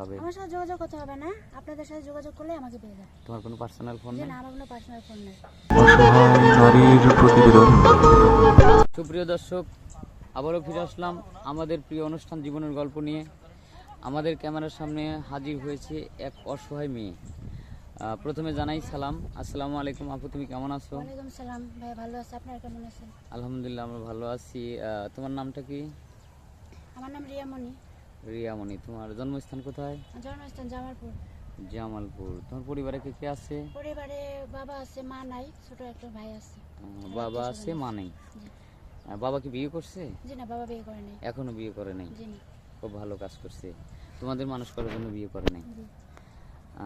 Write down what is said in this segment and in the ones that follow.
কীভাবে আমার সাথে যোগাযোগ করতে হবে না। আপনাদের সাথে যোগাযোগ করলে আমাকে পেয়ে যাবে। তোমার কোনো পার্সোনাল ফোন নেই না আমার কোনো পার্সোনাল ফোন নেই। নারীর প্রতিবেদন। সুপ্রিয় দর্শক আবারও ফিরে আসলাম আমাদের প্রিয় অনুষ্ঠান জীবনের গল্প নিয়ে। আমাদের ক্যামেরার সামনে হাজির হয়েছে এক অসহায় মেয়ে। প্রথমে জানাই সালাম। আসসালামু আলাইকুম আপু তুমি কেমন আছো? ওয়ালাইকুম সালাম। ভাই ভালো আছে আপনারা কেমন আছেন? আলহামদুলিল্লাহ আমরা ভালো আছি। তোমার নামটা কি? আমার নাম রিয়ামণি। রিয়ামণি তোমার জন্মস্থান কোথায়? জন্মস্থান জামালপুর। জামালপুর। তোমার পরিবারে কে কে আছে? পরিবারে বাবা আছে মা নাই ছোট একটা ভাই আছে। বাবা আছে মা নেই। বাবা কি বিয়ে করছে? জি না বাবা বিয়ে করে নাই। এখনও বিয়ে করে নাই? জি না। খুব ভালো কাজ করছে। তোমাদের মানুষ করার জন্য বিয়ে করে নাই?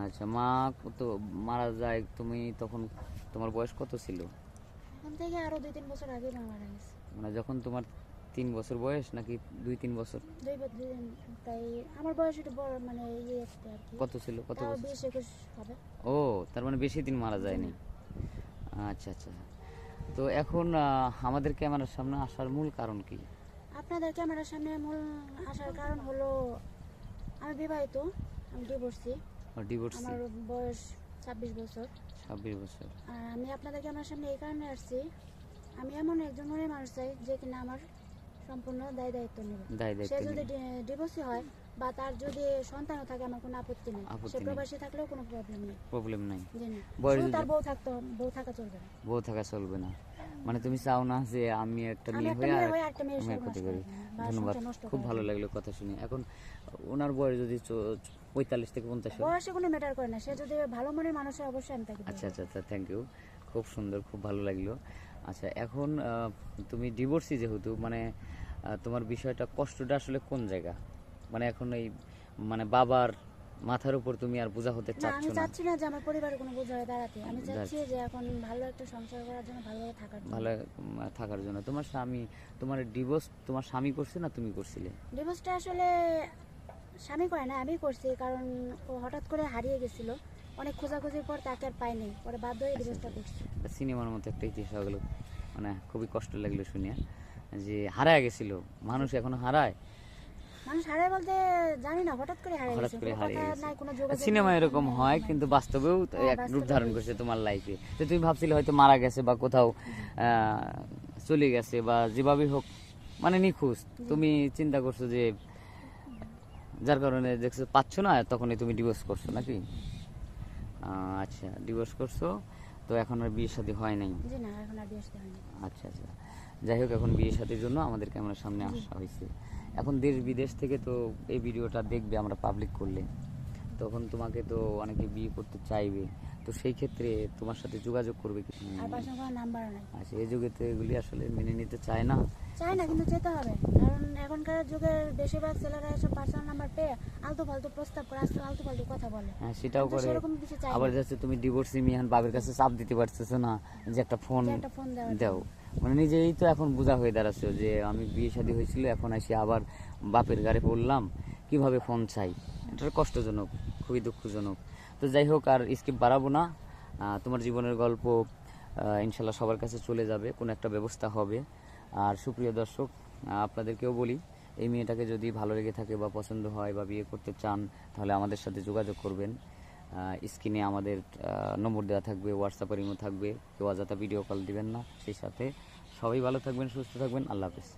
আচ্ছা মা তো মারা যায় তুমি তখন তোমার বয়স কত ছিল? এখন থেকে আরও দুই তিন বছর আগে মারা গেছে। মানে যখন তোমার তিন বছর বয়স নাকি দুই তিন বছর? দুই তাই আমার বয়স একটু বড় মানে ইয়ে আছে আর কি। কত ছিল? কত বছর? হবে। ও তার মানে বেশি দিন মারা যায়নি। আচ্ছা আচ্ছা। তো এখন আমাদের ক্যামেরার সামনে আসার মূল কারণ কি? আপনাদের ক্যামেরার সামনে মূল আসার কারণ হলো আমি বিবাহিত আমি ডিভোর্সি ডিভোর্স আমার বয়স ছাব্বিশ বছর। ছাব্বিশ বছর। আর আমি আপনাদের ক্যামেরার সামনে এই কারণে আসছি আমি এমন একজন মনে মানুষ চাই যে কিনা আমার সম্পূর্ণ দায় দায়িত্ব নেবে। সে যদি। ডিভোর্সি হয় বা তার যদি সন্তানও থাকে আমার কোনো আপত্তি নেই। সে প্রবাসী থাকলেও কোনো প্রবলেম নেই। প্রবলেম নাই। তার বউ থাকতো বউ থাকা চলবে না। বউ থাকা চলবে না। মানে তুমি চাও না যে আমি একটা মেয়ে হয়ে আর একটা একটা সর্বনাশ করি। বা ধন্যবাদ। খুব ভালো লাগল কথা শুনে। এখন ওনার বয়স যদি পঁয়তাল্লিশ থেকে পঞ্চাশ হয়। বয়সে কোনো ম্যাটার করে না। সে যদি ভালো মনের মানুষ হয় অবশ্যই আমি তাকে আচ্ছা আচ্ছা আচ্ছা থ্যাংক ইউ খুব সুন্দর খুব ভালো লাগল। আচ্ছা এখন তুমি ডিভোর্সি যেহেতু মানে তোমার বিষয়টা কষ্টটা আসলে কোন জায়গা? মানে এখন এই মানে বাবার মাথার উপর তুমি আর বোঝা হতে না চাচ্ছ আমি না? চাচ্ছি না যে আমার পরিবারে কোনো বোঝা হয়ে দাঁড়াতে। আমি চাচ্ছি যে এখন ভালো একটা সংসার করার জন্য ভালোভাবে থাকার জন্য। ভালো থাকার জন্য। তোমার স্বামী তোমার ডিভোর্স তোমার স্বামী করছে না তুমি করছিলে? ডিভোর্সটা আসলে স্বামী করে না আমি করছি। কারণ ও হঠাৎ করে হারিয়ে গেছিল। অনেক খোঁজাখুঁজির পর তাকে আর পাই নাই পরে বাধ্য হয়ে ডিভোর্সটা করছি। সিনেমার মতো একটা ইতিহাস হলো মানে খুবই কষ্ট লাগল শুনিয়া। যে হারায় গেছিল মানুষ এখনও হারায়? মানুষ হারায় বলতে জানি না হঠাৎ করে হারিয়ে হঠাৎ করে হারিয়ে গেছে। সিনেমা এরকম হয় কিন্তু বাস্তবেও হ্যাঁ, এক রূপ ধারণ করছে তোমার লাইফে তো তুমি ভাবছিলে হয়তো মারা গেছে বা কোথাও আহ, চলে গেছে বা যেভাবেই হোক মানে নিখোঁজ। তুমি চিন্তা করছ যে যার কারণে দেখছ পাচ্ছ না তখনই তুমি ডিভোর্স করছ নাকি? আচ্ছা ডিভোর্স করছ? তো এখন আর বিয়ে শাদী হয় নাই? জি না এখন আর বিয়ে হয়নি আচ্ছা আচ্ছা। যাই হোক এখন বিয়ে শাদীর জন্য আমাদের ক্যামেরার সামনে আসা হয়েছে। এখন দেশ বিদেশ থেকে তো এই ভিডিওটা দেখবে আমরা পাবলিক করলে। তখন তোমাকে তো অনেকে বিয়ে করতে চাইবে। তো সেই ক্ষেত্রে তোমার সাথে যোগাযোগ করবে কি? আর নাম্বার নাই। আচ্ছা এই যুগে তো এগুলি আসলে মেনে নিতে চায় না। চায় না কিন্তু যেতে হবে। কারণ এখনকার যুগের বেশিরভাগ ছেলেরা এসব পার্সোনাল নাম্বার পেয়ে আলতু ফালতু প্রস্তাব করে আলতু আলতু ফালতু কথা বলে। হ্যাঁ সেটাও করে। সেরকম কিছু চাই আবার যাচ্ছে তুমি ডিভোর্সি মিয়ান বাবার কাছে চাপ দিতে পারতেছো না যে একটা ফোন একটা ফোন দাও। মানে নিজেই তো এখন বোঝা হয়ে দাঁড়াচ্ছে যে আমি বিয়ে শাদী হয়েছিল এখন এসে আবার বাপের গাড়ি পড়লাম। কীভাবে ফোন চাই? এটা কষ্টজনক, খুবই দুঃখজনক। তো যাই হোক, আর স্কিপ বাড়াবো না। তোমার জীবনের গল্প ইনশাল্লাহ সবার কাছে চলে যাবে, কোনো একটা ব্যবস্থা হবে। আর সুপ্রিয় দর্শক আপনাদেরকেও বলি, এই মেয়েটাকে যদি ভালো লেগে থাকে বা পছন্দ হয় বা বিয়ে করতে চান, তাহলে আমাদের সাথে যোগাযোগ করবেন। স্ক্রিনে আমাদের নম্বর দেওয়া থাকবে হোয়াটসঅ্যাপের ইমো থাকবে, কেউ অযথা ভিডিও কল দিবেন না। সেই সাথে সবাই ভালো থাকবেন, সুস্থ থাকবেন, আল্লাহ হাফিজ।